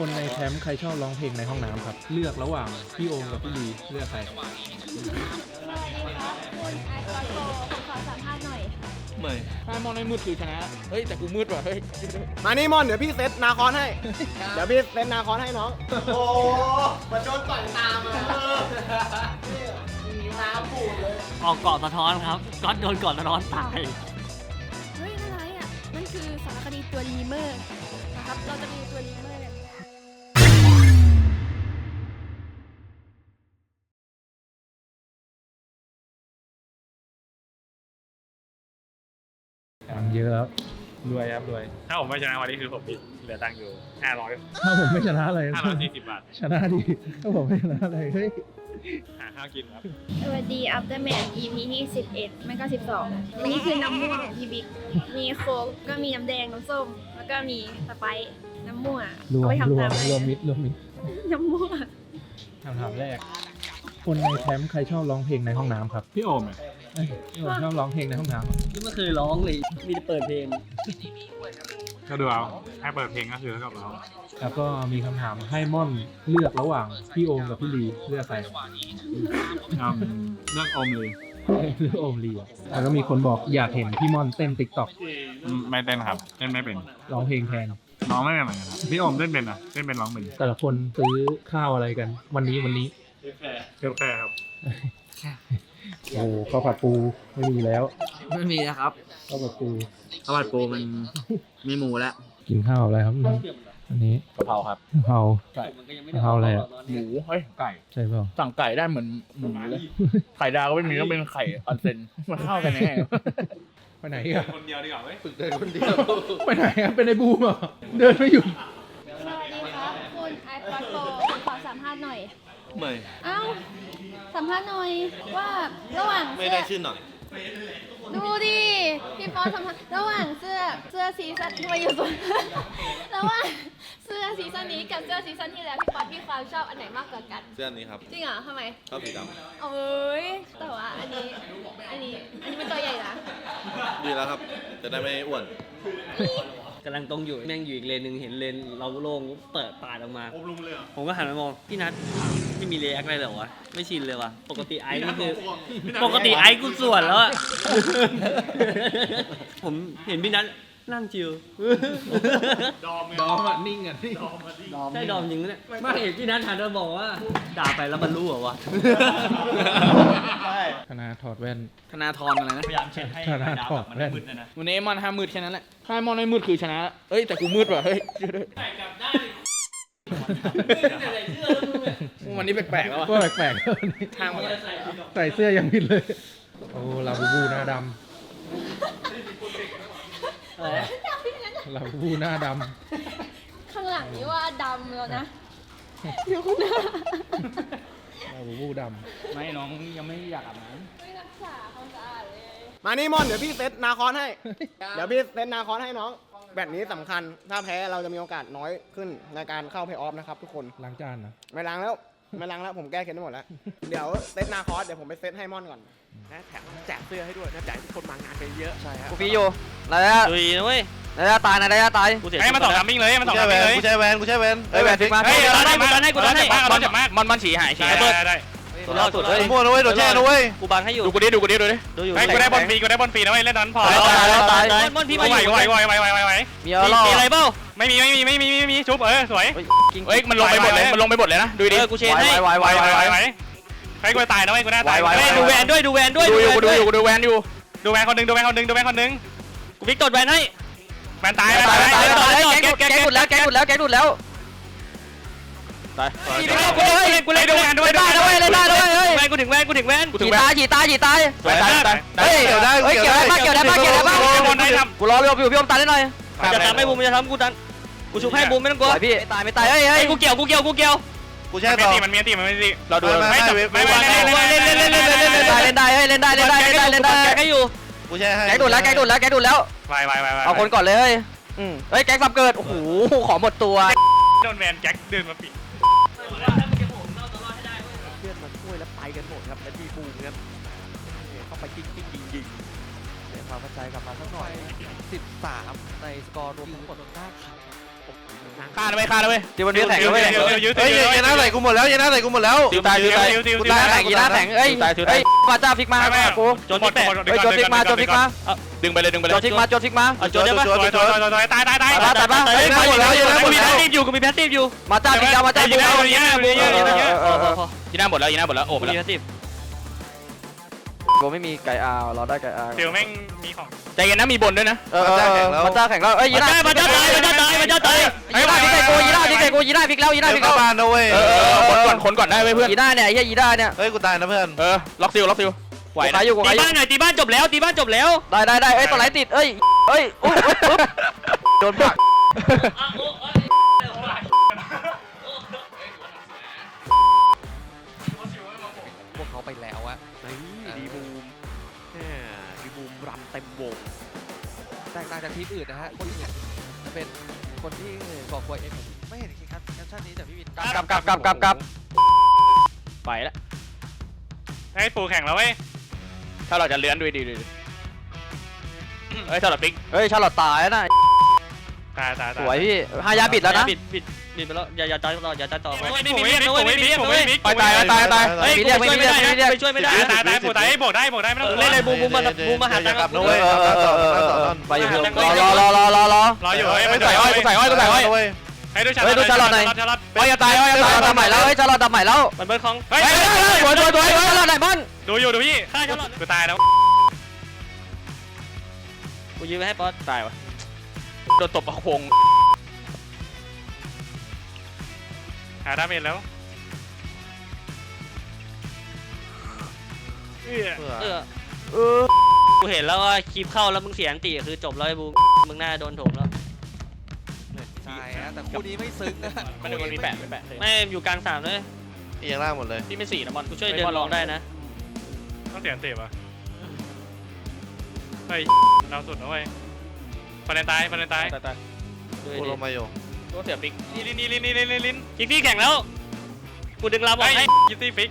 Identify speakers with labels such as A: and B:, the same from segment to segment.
A: คนในแคมป์ใครชอบร้องเพลงในห้องน้ำครับ เลือกระหว่างพี่โอมกับพี่ลีเลือกใคร
B: สวัสดีครับคุณไอคอนโกผมขอสัมภาษณ์หน่อย
C: ถ้ามองในมืดคือชนะ เฮ้ย แต่กูมืดว่ะ เฮ้ย
D: มานี่มอน เดี๋ยวพี่เซตนาคอนให้ เดี๋ยวพี่เซตนาคอนให้น้อง โอ้มาโดนต่อยตามมาน้ำปูดเลย
E: ออกเกาะสะท้อนครับก็โดนเกาะสะท้อนตาย
B: เฮ้ยนั่นอะไรอะ มันคือสารคดีตัวลีเมอร์นะครับ เราจะมีตัวลีเมอร์
A: ตังค์เยอะแล้วรวยครับรวย
F: ถ้าผมไม่ชนะวันนี้คือผมเหลือตังค์อยู่500
A: ถ้าผมไม่ชนะอะไร
F: 540บาท
A: ชนะดีถ้าผมไม่ชนะอะไรเฮ้ย
F: หาข้าวกินครับ
B: สวัสดี Afterman EP ที่11ไม่ก็ 12อันนี้คือน้ำม่วงของพี่บิ๊ก มีโค้กก็มีน้ำแดง น้ำส้ม แล้วก็มีสไปซ์น้ำม่วง
A: รวม
B: เอาไป
A: ร
B: ทำ
A: วม
B: ตามได้
A: รวมมิดรวมมิด
B: น้ำม่วง
A: คำถามแรก คนในแคมป์ใครชอบร้องเพลงในห้องน้ำครับ
F: พี่โอมอะ
A: เอ้ยพี่โอมชอบร้องเพลงในห้องน้ำเหรอ
E: ที่ไม่เคยร้องเลย มีแต่เปิดเพลง
F: ก็ดูเอาให้เปิดเพลงก็คือเท่ากับเรา
A: แล้วก็มีคำถามให้ม่อนเลือกระหว่างพี่โอมกับพี่ลีเลือกใคร
F: อืมเรื่องอมเลย
A: เลือกโอมลีอะแล้วก็มีคนบอกอยากเห็นพี่ม่อนเต้นติ๊กต็อก
F: อืมไม่เต้นครับเต้นไม่เป็น
A: ร้องเพลงแทน
F: น้องไม่เป็นเหมือนกันครับพี่อมเต้นเป็นอะเต้นเป็นร้องเป็น
A: แต่ละคนซื้อข้าวอะไรกัน วันนี้วันนี้
F: เรียบแค่ครับ
A: โอ้โหข้าวผัดปูไม่มีแล้ว
E: ไม่มีนะครับ
A: ข้าวผัดปู
E: ข้าวผัดปูมันมีหมูแล้ว
A: กินข้าวอะไรครับอันนี้
C: กะเพราครับ
A: กะเพรากะเพราอะไรอะ
C: หมูเฮ้ยไก่
A: ใช่เปล่า
C: สั่งไก่ได้เหมือนหมูเลยไข่ดาวก็ไม่มีต้องเป็นไข่ออนเซนมันเข้ากันแน่
A: ไปไหนอะ
F: คนเดียวดีกว่าเว้ย
D: เดินคนเดียว
A: ไปไหนอะเป็นไอ้บูมเหรอเดินไม่หยุด
B: สวัสดีครับคุณไอคอนโกผมขอสัมภาษณ์หน่อย
D: ไม่
B: เอ้า สัมภาษณ์หน่อยว่าระหว่างเสื้
D: ไม่ได้ชื่อหน่อย
B: ดูดิพี่ป๊อตสัมภาษณ์ระหว่างเสื้อเสื้อซีซั่นที่มาอยู่ส่วน ระหว่างเสื้อซีซั่นนี้กับเสื้อซีซั่นที่แล้วพี่ป๊อตมีความชอบอันไหนมากกว่ากัน
G: เสื้อนี้ครับ
B: จริงเหรอทำไม
G: ชอบสีด
B: เอ้ยแต่ว่าอันนี้อันนี้อันนี้เป็นตัวใหญ่นะำ
G: ดีแล้วครับ จะได้ไม่อ้วน
E: กำลังตรงอยู่แม่งอยู่อีกเลนหนึ่งเห็นเลนเราโล่งเปิดปาดออกมาผมก็หันมามองพี่นัทไม่มีเรียกอะไรเหรอวะไม่ชินเลยว่ะปกติไอ้นี่คือ ปกติไอ้กูส่วนแล้วอะ ผมเห็นพี่นัท นั่งชิว
A: ดอมอะนิ่งอะนิ่ง
E: ใช่ดอมจริงไหมเนี่ยไม่เห็นพี่นัทหันมาบอกว่า ด่าไปแล้วมันรู้เหรอวะ
A: ธนาถอดแว่น
C: ธนาธรอะไรนะ
E: พยายามเช็ดให้
A: ธนาถอดแว่น
C: วันนี้มันห้ามมืดแค่นั้นแหละถ้ามองในมืดคือชนะเฮ้ยแต่กูมืดว่ะเฮ้ยวันนี้แปลกๆแล้ว
A: ก็
C: วะ
A: แปลกๆ
C: ทางมัน
A: ใส่เสื้อยังผิดเลย โอ้ลาบูบูหน้าดำ ลาบูบูหน้าด
B: ข้างหลังนี่ว่าดำแล้วนะดูคุณหน้าำ
A: ลาบูบูด
C: ไม่น้องยังไม่อยากอาบน้
B: ไม่รักษาความสะอาดเลย
D: มานี่มอนเดี๋ยวพี่เซตนาคอนให้ เดี๋ยวพี่เซตนาคอนให้น้อง แบบนี้สำคัญ ถ้าแพ้เราจะมีโอกาสน้อยขึ้นในการเข้าเพย์ออฟนะครับทุกคนำ
A: ล้างจานนะ
D: ไม่ล้างแล้ว ไม่ล้างแล้วผมแก้เคล็ดได้หมดแล้ว เดี๋ยวเซตนาคอสเดี๋ยวผมไปเซตให้มอนก่อน นะแถมแจกเสื้อให้ด้วยนะแจกให้ทุกคนมางานไปเยอะใช่ครับ
H: กูฟรีอยู่ระยะ
E: ดุยนะเว้ย
H: ระยะตายนะระยะตาย
E: กูเสีย
F: ไอ้ยมาสองทามมิ่งเลยมาสองทามมิ่งเลย
G: กูใช้แวนกูใช้แวน
H: เฮ้ยแหวนฟิกมา
F: เฮ้ย
E: กู
F: เรา
E: ดั
F: ได้
E: นให้กูดันให้กูดันให้
F: มากเราจับมาก
C: มันมันฉี่หายฉี่
F: ได้
C: เบิด
F: ได้ ได้
E: สุดยอดสุด
H: เฮ้ย
G: มั่วนะเว้ยโดนแช่นะเว้ย
E: กูบังให้อยู่
C: ดูกูดิดูกูดิดูดิ
E: ดูอยู่
F: ไอ้ยกูได้บอลฟรีกูได้บอลฟรีนะเว้ยเล่นนั้นพอ
H: ตายตายตาย
E: มอนพี่
F: ไหว
E: มาอยู่
F: ไหวไหวไหวไหวไหวไหว
H: มีเอาล่อ
E: มีอะไรเปล่า
F: ไม่มีไม่มีไม่มีไม่มีชุบเออสวย
C: เฮ้ยมันลงไปหมดเลยมันลงไปหมดเลยนะดูดิ
E: เออกูเชนให้
H: ไหวไหว
F: ไหว
H: ไหว
F: ไหว
H: ไหว
F: ไหวใครกูตายนะเว้ยกูน่าตาย
H: ไหวไหว
E: เฮ้ยดูแวนด้วยดูแวนด้วย
C: ดูอยู่กูดู
E: แวน
C: อยู่กูดูแวนอยู่
F: ดูแวนคนหนึ่งดูแวนคนหนึ่งดูแวนคนหนึ่ง
E: กูพลิกตดแวนให้
F: แวนตาย
H: ตาย
F: แวน
H: ตาย
F: ตาย
H: ตายแกงแกงดุดแล้วแกงดุดแล้วแกงดุดแล้ว
F: กูเล่นกูเล่นดูแวนด้วย
H: ได้นะเว้ยเล่นได้นะเว้ยเฮ้ย
E: แวนกูถึงแวนกูถึงแวน
H: ฉีตายฉีตายฉีตาย
F: ตายตาย
H: เฮ้ยเกี่ยวได้เฮ้ยเกี่ยวได้เกี่ยวได้เกี่ยวได้ปะ
F: คนได้ท
H: กูรอพี่อมอยู่พี่อมตันได้หน่อย
E: จะทำให้บูมจะทำกูดันกูชุบให้บูมไม่ต้องกลัว
H: ไหวพี่ไม่ตายไม่ตายเฮ้ยเฮ้ย
E: กูเกี่ยวกูเกี่ยวกูเกี่ยว
G: กูำแช่
F: มันมี
G: ต่อ
F: ตีมันมีตีมันมีตี
C: เราดู
G: ไม่ไม่
F: ไม่ไม่ไม่ไม่ไม่
E: เล่นเล่นเล่นเล่นเล่นเล่น
H: เล่นได้เล่นได้เฮ้ยเล่นได้เล่นได้เล่นได้เล่นได้
E: แกให้อยู่
G: กูแช่ให้
H: แกงดุดแล้วแกดุดแล้วแกดุดแล้ว
F: ไปไปไป
H: เอาคนก่อนเลยเฮ้ยเฮ้ยแกสับเกิดโอ้โหขอหมดตัว
F: โดนแวนแจ็คเดินมาปิดา
D: ช่วยแล้วไปกันหมดครับและทีบูมครับเนี่ยเข้าไปยิงยิงยิงยิง
I: เสียความเข้าใจกลับมาสักหน่อย 13 ในสกอร์รวมทั้งหมด9ครั้ง
C: ฆ่าเลยเว้ยฆ่าเลยเว้ย
H: ตีบนเรือแข่งแล้วเว้ย
F: เดี๋ยวเดี๋ยวยืด
G: เฮ้ยเยน่าใส่กูหมดแล้วเยน่าใส่กูหมดแล้ว
H: ติวตายติวตายกูตายแข่งยีน่าแข่งเอ้ยเอ้ยมาจ้าพลิกมากู
F: โจนหมดหมด
H: เอ้ยโจพลิกมาโจพลิกมา
C: ดึงไปเลยดึงไปเล
H: โจ
C: ย
H: พลิกมาโจพลิกมา
E: เอาโจได้ปะ
F: ถอยถอยถอยถอยตายตายตาย
H: ตายตายปะเฮ้ยมาหมดแล้วเยน่าหม
E: กู
H: ด
E: มี
H: แล้
E: แพ
H: ว
E: สซีฟอยู่กูมีแพสซีฟอยู่
H: มาจ้าพลิกยาวมาจ้าพลิกยาว
F: เยอะเยอะเยอะเยอะเยอะ
H: เออเออ
C: ยีน่าหมดแล้วยีน่าหมดแล้วโอ้
E: กู
C: ไป
E: มี
C: แล้ว
E: แพสซีฟ
H: กูไม่มีไก่อาวเราได้ไก่อาว
F: เดี๋ยวแม่งมีของ
C: ใจเย็นนะมีบนด้วยนะ
H: เออเออมาจ้าแข่งแล้วเอ้ยยีน่า
E: มาจ้าตายมาจ้าตายมาจ้าตาย
H: ยีน่าพลิกไก่กูยีน่าพลิกไก่กูยีน่าพลิกแล้วยีน่าพลิก
G: เข้า
H: แล้ว
G: บ้านนะเว้ย
H: เออเออ
C: คนก่อนคนก่อนได้เว้ยเพื่อน
H: ยีน่าเนี่ยไอ้เหี้ยยีน่าเนี่ย
G: เฮ้ยกูตายนะเพื่อน
C: เออล็อกซิลล็อกซิลไหว
H: กู
C: นะ
H: ขายอยู่กู
E: ตี
H: ขายอยู่
E: บ้านหน่อยตีบ้านจบแล้วตีบ้านจบแล้ว
H: ได้ได้ได้เอ้ยตัวไหนติดเอ้ยเอ้ยอุ๊ยอุ๊ยอุ๊ยโดนปัก
I: ต็มวงแตกต่างจากทีมอื่นนะฮะคนอื่นจะเป็นคนที่ก่อกวนเองผมไม่เห็นแคปแคปชั่นนี้จากพี่วิน
H: กลับกลับกลับกลับกลับ
C: ไปแล้ว
F: ให้ปูแข่งแล้วเว้ย
C: ถ้าเราจะเลื้อนด้วยดีดีเฮ้ยถ้าเราปิ๊ก
H: เฮ้ยชาลอตตายแล้วนะ
F: ตายตาย
H: สวยพี่ฮายาบิดแล้วนะ
E: บิดบิดบิดไปแล้วอย่าอย่าตายต่ออย่าตายต่อ
F: ไม่
E: ไม่
F: มี
E: มี
F: ไม่
E: เรียก
F: มี
E: นะเว้ย
F: ไม่
E: ไม่
F: มี
E: มีเรียกนะเว้ย
C: ไปตายตายตาย
E: เฮ้ยกูช่วยไม่ได้นะไปช่วยไม่ได้
F: ตายตายปูตายให้โบกได้โบกได้ไม่ต้อง
E: เล่นเลยบูมบูมมาบูมมาหา
G: อย่า
E: ตัง
G: กลับ
E: ค์
G: นะเว้ย
H: เออเออเออเออเออไปอยู่รอรอรอรอรอ
F: รออยู่
C: กูใส่อ้อยกูใส่อ้อยกูใส่อ้อย
G: เว้ย
F: ให้ดูชา
H: เฮ้ยดูชาลอตหน่อย
F: ชาลอต
C: อ้อยจะตายอ้อยจะ
H: ชา
C: ตาย
H: ลอตดับใหม่แล้วเฮ้ยชาลอตดับใหม่แล้ว
E: มันเบิร์ดของ
F: เฮ้ย
H: เฮ้ยเฮ้ยสวยสวยสวยชาลอตไหนบอล
F: ดูอยู่ดูพี่
E: ฆ่าชาลอต
F: กูตายแล้ว
E: กูยืมไปให้ป๊อต
C: ตายวะ โดนตบประคง
F: หาดาเมจแล้ว
E: เออกูเห็นแล้วว่าคลิปเข้าแล้วมึงเสียอันตีคือจบแล้วไอ้บูมมึงน่าโดนโถมแล้ว
I: ใช่ฮะแต่คู่นี้ไม่ซึ้งนะ
C: มันหนึ่งมันมีแปดมีแปด
E: ไม่อยู่กลางสามเลย
G: เอียงล่างหมดเลย
C: พี่ไม่สี่นะบอล
E: กูช่วยเดินลองได้นะ
F: ต้องเสียงเตะวะเฮ้ยเราสุดนะเว้ย ฟาเลนตายฟาเลนตาย
C: ตายตาย
E: ดู
G: กู
E: ดิ
G: ลงมาอยู่
C: ตัวเสียปิ๊ก
F: นี่ลินนี่ลินนี่ลินนี่ลิน
E: คิกซี่แข่งแล้วกูดึงลาบอ
F: ไอ้
E: กให้
F: ยิปซี่ฟิก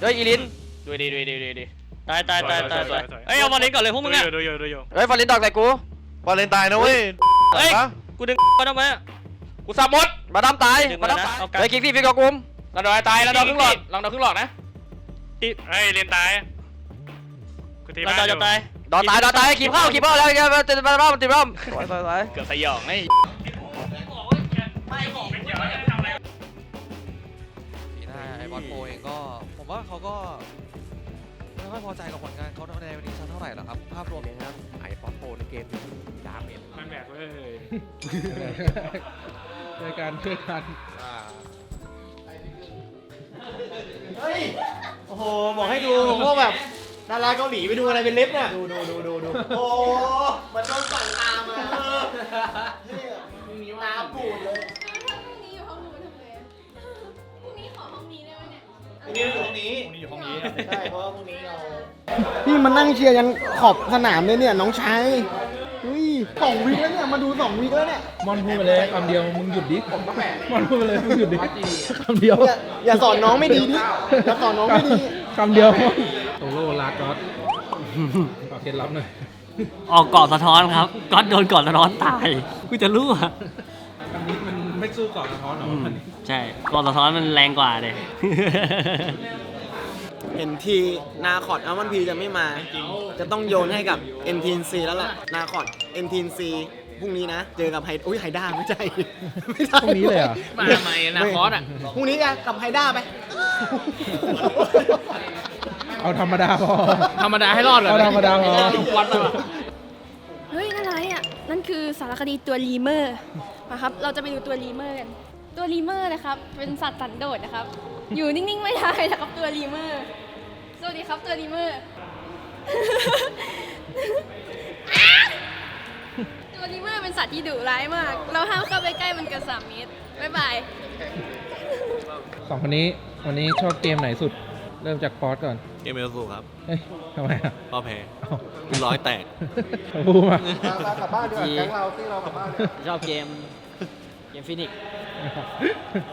H: เฮ้ยอีลิน
C: ดูดีดูดีดูดี
E: ตายตายตายตาย
F: สวย
E: ตาย
F: สวยสวย
E: เอ้ยเอาบอลเล่นก่อนเลยพวกมึงอะ
F: ดูอยู่ดูอยู่
H: เฮ้ยฟอลินดอกใส่กู
G: บอลเลนตายนะเว้ย
E: เฮ้ย
G: ปะ
E: กูดึงมาทำไมอะ
C: กูสับหมด
H: มาดามตาย
E: ดึง
H: มา
E: มา
H: ดาม
E: นะ
H: ตาย
E: เอากัน
H: เฮ้ยคิกซี่ฟิกกับกุม
C: เราโดนตายเราโดนครึ่งหลอดเราโดนครึ่งหลอดนะ
F: เฮ้ยเรียนตายกูตี
E: เรา
F: บ้าน
E: จะ
F: อยู่
E: ตาย
H: ดอนตายดอนตายขีบเข้าขีบเข้าแล้วติดบ้ามติดบ้ามสวยสวยสวย
C: เกือบสยองไอ้
I: สีหน้าไอบอลโปเองก็ผมว่าเขาก็ไม่ค่อยพอใจกับผลงานเขาในวันนี้สักเท่าไหร่หรอกครับ ภาพรวมเนี่ยนะครับไอบอลโปในเกมนี้ดาเมจ
F: มันแบกเว้ย
A: ในการช่วยกัน
D: เฮ้ยโอ้โหบอกให้ดูพวกแบบ ดาราเกาหลีไปดูอะไรเป็นลิฟต์เนี่ย ดูดูดูดูดูโอ้โหมันโดนสั่งตามมาเออนี่ตาปูดเลย
B: ถ้าพรุ่งนี้อยู่ห้องนู้นทำไงอะพรุ่งนี้ขอห้องนี้ได้ไหมเนี่ย
D: พรุ่งนี้อยู่ห้องนี้พรุ่งนี้อยู่ห้องนี้ใช่เพราะว่าพรุ่งนี้เราพี่มานั่งเชียร์ยันขอบสนามเลยเนี่ยน้องชายเฮ้ยสองวีคแล้วเนี่ยมาดูสองวีคแล้วเนี่ย
A: มอนพูดไปเลยคำเดียวมึงหยุดดิมอนพูดไปเลยมึงหยุดดิคำเดียว
D: อย่าอย่าสอนน้องไม่ดีดิอย่าสอนน้องไม่ดี
A: คำเดียว โซโล่ลาก๊อตขอเคล็ดลับหน่อย
E: ออกเกาะสะท้อนครับก็โดนเกาะสะท้อนตายกูจะรู้อะ
A: คำนี้มันไม่สู้ก่อนสะท้อนหรอ
E: อืม
A: วันนี้
E: ใช่เกาะสะท้อนมันแรงกว่าเลย
D: เห็นทีนาคอดอัลมอนพีจะไม่มา จะต้องโยนให้กับ NTNC แล้วล่ะ นาคอด NTNC พรุ่งนี้นะ เจอกับไฮอุ้ยไฮด้าไม่ใช่ ไม่ใช่
A: พรุ่งนี้เลยเหรอ
C: มาทำไมนะคอสอะ
D: พรุ่งนี้กันกับไฮด้าไป
A: เอาธรรมดาพอ
C: ธรรมดาให้รอดเลย
A: เอาธรรมดาพอ
C: วันเลย
B: เฮ้ย นั่นอะไรอะ นั่นคือสารคดีตัวลีเมอร์มาครับ เราจะไปดูตัวลีเมอร์กัน ตัวลีเมอร์นะครับ เป็นสัตว์สันโดษนะครับ อยู่นิ่งๆ ไม่ได้นะครับตัวลีเมอร์ สวัสดีครับตัวลีเมอร์ ตัวลีเมอร์เป็นสัตว์ที่ดุร้ายมาก เราห้ามเข้าไปใกล้มันเกินสามเมตรบ๊ายบาย
A: สองคนนี้วันนี้ชอบเกมไหนสุด เริ่มจากฟอสก่อน
G: เกมเอลสูครับ
A: เฮ้ยทำไมอะ
G: พ่อแพ้
A: เอ้า
G: ร้อยแตก
A: พูดมา
D: กลับบ้านดีกว่าแก๊งเราที่เรากลับบ้าน
E: ชอบเกม เกมฟินิก
A: โ